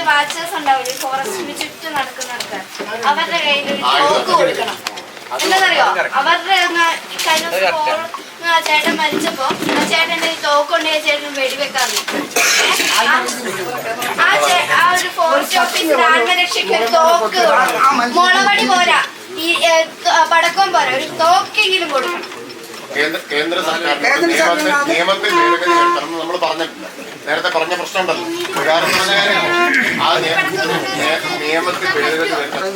ഈ വാച്ചേഴ്സ് ഉണ്ടാവില്ലേ ഫോറസ്റ്റിന് ചുറ്റും നടക്കുന്ന ആൾക്കാർ അവരുടെ കയ്യിൽ ഒരു തോക്ക് കൊടുക്കണം. എന്താണെന്നറിയോ അവരുടെ കഴിഞ്ഞ ആ ചേട്ടൻ മരിച്ചപ്പോ ആ ചേട്ടന്റെ ഈ തോക്ക് കൊണ്ട് ചേട്ടൻ വെടിവെക്കാറില്ല ആ ഒരു ഫോറസ്റ്റ് ഓഫീസർ ആത്മരക്ഷയ്ക്ക് ഒരു തോക്ക് മുളവടി പോരാ. ഈ പടക്കം പോരാ. ഒരു തോക്കെങ്കിലും കൊടുക്കണം. കേന്ദ്ര സർക്കാരിന്റെ നിയമത്തിൽ ഭേദഗതി വരുത്തണം നമ്മൾ പറഞ്ഞിട്ടില്ല. നേരത്തെ പറഞ്ഞ ഉദാഹരണം പറഞ്ഞ കാര്യമാണ്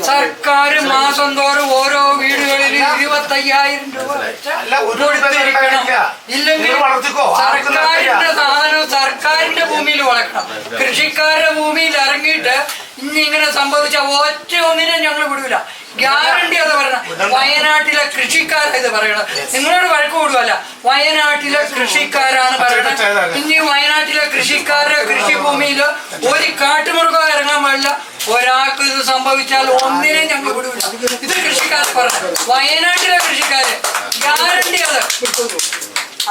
സർക്കാർ മാസം തോറും ഓരോ വീടുകളിൽ ഇരുപത്തയ്യായിരം രൂപ കൊടുത്തിരിക്കണം. ഇല്ലെങ്കിൽ സർക്കാരിന്റെ സാധനം സർക്കാരിന്റെ ഭൂമിയിൽ വളർക്കണം കൃഷിക്കാരുടെ ഭൂമിയിൽ ഇറങ്ങിയിട്ട് ഇനി ഇങ്ങനെ സംഭവിച്ച ഒറ്റ ഒന്നിനെ ഞങ്ങൾ വിടൂല. ഗ്യാരണ്ടി അത് പറയണം. വയനാട്ടിലെ കൃഷിക്കാരാ ഇത് പറയണം നിങ്ങളോട് വഴക്ക് കൂടുവല്ല വയനാട്ടിലെ കൃഷിക്കാരാണ് പറയണത്. ഇനി വയനാട്ടിലെ കൃഷിക്കാരുടെ കൃഷിഭൂമിയിൽ ഒരു കാട്ടുമൃഗം ഒരാൾക്ക് ഇത് സംഭവിച്ചാൽ ഒന്നിനെ ഞങ്ങൾ വിടൂല ഇത് കൃഷിക്കാർ പറഞ്ഞു വയനാട്ടിലെ കൃഷിക്കാര് ഗ്യാരണ്ടി അത്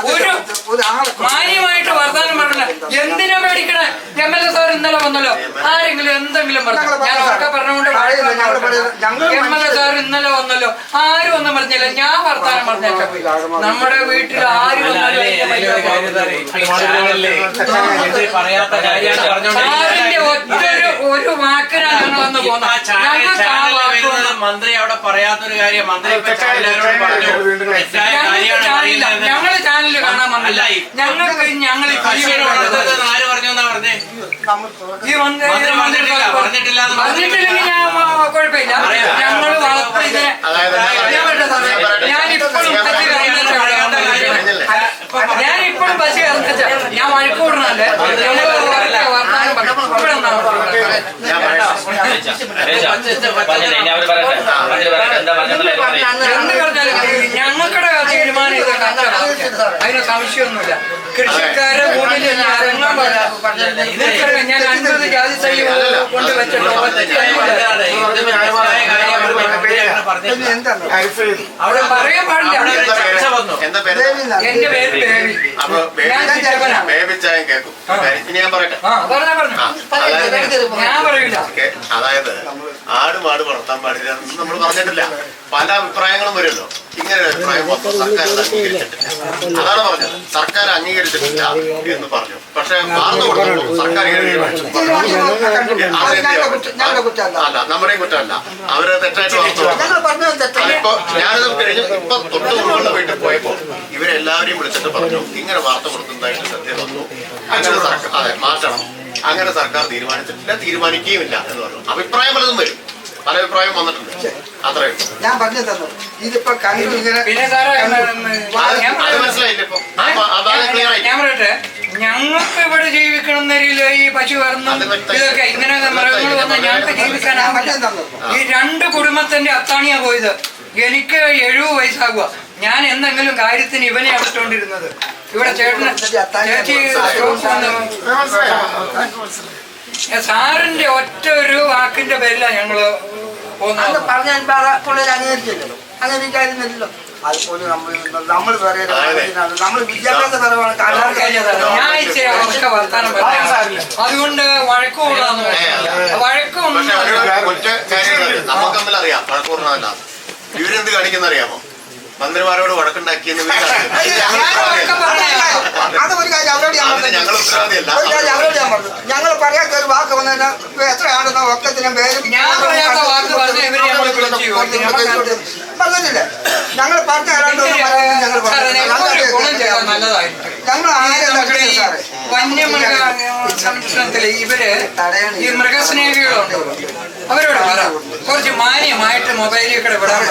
ഒരു മാന്യമായിട്ട് വർത്താനം പറഞ്ഞില്ല എന്തിനാ മേടിക്കണേ എം എൽ എ സാർ ഇന്നലെ വന്നല്ലോ ആരെങ്കിലും എന്തെങ്കിലും പറഞ്ഞു ഞാൻ ഉറക്കെ പറഞ്ഞുകൊണ്ട് എം എൽ എ സാർ ഇന്നലെ വന്നല്ലോ ആരും ഒന്നും പറഞ്ഞില്ല ഞാൻ വർത്താനം പറഞ്ഞേക്കാം നമ്മുടെ വീട്ടിൽ ആരും അതിന്റെ മര്യാദ ഒരു വാക്കിനാണ് വന്ന് പോകുന്നത്. ഞങ്ങൾക്ക് ആ വാക്കുകൊണ്ട് മന്ത്രി അവിടെ പറയാത്തൊരു കാര്യം മന്ത്രി ഞങ്ങൾ ചാനലിൽ കാണാൻ വന്നില്ല. ഞങ്ങൾക്ക് ഞങ്ങൾ ആര് പറഞ്ഞു എന്നാ പറഞ്ഞേ? ഈ മന്ത്രി മന്ത്രി പറഞ്ഞിട്ടില്ല, പറഞ്ഞിട്ടില്ല പറഞ്ഞിട്ടില്ലെങ്കിൽ ഞാൻ കുഴപ്പമില്ല. ഞങ്ങൾ വളർത്തി ഇതിനെ സാറേ, ഞാൻ ഇപ്പോഴും ബസ് കയറുന്ന കഴിഞ്ഞില്ലേ? ഞാൻ ഇപ്പോഴും ബസ് കയറുന്ന ഞാൻ വഴക്ക് കൂടണല്ലേ ഞങ്ങൾ വർത്താനം പറഞ്ഞു ഇവിടെ നിന്നാ വർത്താനം. ഞാൻ പറയാം എന്ത് പറഞ്ഞാലും ഞങ്ങളുടെ തീരുമാനം അതിന് സംശയമൊന്നുമില്ല കൃഷിക്കാരെ ഭൂമിയിൽ ഞാൻ ഇറങ്ങാൻ അൻപത് ജാതി തൈ അവിടെ പറയാൻ പാടില്ല എന്റെ പേര് ബേബി ഞാൻ പറയട്ടെ അതായത് ഞാൻ പറയില്ല അതായത് ആട് മാട് വളർത്താൻ പാടില്ല എന്ന് നമ്മൾ പറഞ്ഞിട്ടില്ല. പല അഭിപ്രായങ്ങളും വരുമല്ലോ. ഇങ്ങനെ ഒരു അഭിപ്രായം മൊത്തം സർക്കാർ അംഗീകരിച്ചിട്ടില്ല. അതാണ് പറഞ്ഞത്. സർക്കാർ അംഗീകരിച്ചിട്ടില്ല എന്ന് പറഞ്ഞു. പക്ഷെ മാർന്നു കൊടുക്കുന്നു സർക്കാർ അല്ല. നമ്മുടെയും കുറ്റമല്ല. അവർ തെറ്റായിട്ട് വളർത്തു അതിപ്പോ ഞാനിത് കഴിഞ്ഞ് ഇപ്പൊ തൊട്ട് വീട്ടിൽ പോയപ്പോ ഇവരെല്ലാവരെയും വിളിച്ചിട്ട് പറഞ്ഞു. ഇങ്ങനെ വാർത്ത കൊടുക്കുന്നതായിട്ട് ശ്രദ്ധ വന്നു. അങ്ങനെ സർക്കാർ അതെ മാറ്റണം. അങ്ങനെ സർക്കാർ തീരുമാനിച്ചിട്ടില്ല തീരുമാനിക്കുകയുമില്ല എന്ന് പറഞ്ഞു. അഭിപ്രായം പലതും വരും. പല അഭിപ്രായം വന്നിട്ടുണ്ട്. അത്രേ ഉള്ളൂ. ഞാൻ പറഞ്ഞു തന്നു ഇതിപ്പോ ഇങ്ങനെ മനസ്സിലായില്ല ഇപ്പൊ? ക്ലിയർ ആയി ഞങ്ങൾക്ക് ഇവിടെ ജീവിക്കണം ഈ പശു കറന്നും ഇതൊക്കെ ഇങ്ങനെ മൃഗങ്ങൾ ഞങ്ങൾക്ക് ഈ രണ്ട് കുടുംബത്തിന്റെ അത്താണിയാ പോയത്. എനിക്ക് എഴുപത് വയസ്സാകുക ഞാൻ എന്തെങ്കിലും കാര്യത്തിന് ഇവനെ അടുത്തോണ്ടിരുന്നത് ഇവിടെ ചേട്ടന് ചേച്ചി സാറിന്റെ ഒറ്റ ഒരു വാക്കിന്റെ പേരിലാണ് ഞങ്ങൾ അതുകൊണ്ട് വഴക്കുകൂടാന്ന് വഴക്കൊന്നും ഇവരെന്ത് കാണിക്കുന്ന. അറിയാമോ മന്ത്രിമാരോട് വഴക്കുണ്ടാക്കിയെന്ന് അത് ഒരു കാര്യം അവരോട് ഞാൻ പറഞ്ഞു ഞങ്ങൾ പറയാത്ത ഒരു വാക്ക് വന്നാൽ എത്രയാണെന്നോ ഒക്കത്തിനും പേരും. പറഞ്ഞില്ലേ. ഞങ്ങൾ പറഞ്ഞ ഞങ്ങൾ ഞങ്ങൾ ആരും വന്യമൃഗ സംരക്ഷണത്തിൽ ഇവർ ഈ മൃഗസ്നേഹികളുണ്ട് അവരോട് പറ. കുറച്ച് മാന്യമായിട്ട് മൊബൈലിൽ കൂടെ വിടാൻ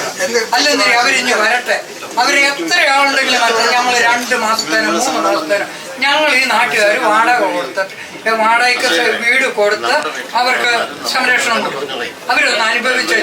അവരിഞ്ഞ് വരട്ടെ. അവർ എത്ര ആളുണ്ടെങ്കിലും മറ്റേ ഞങ്ങൾ രണ്ട് മാസത്തേനോ മൂന്ന് മാസത്തേനോ ഞങ്ങൾ ഈ നാട്ടുകാർ വാടക കൊടുത്തിട്ട് വാടകയ്ക്ക് വീട് കൊടുത്ത് അവർക്ക് സംരക്ഷണം കൊടുക്കും. അവരൊന്ന് അനുഭവിച്ചു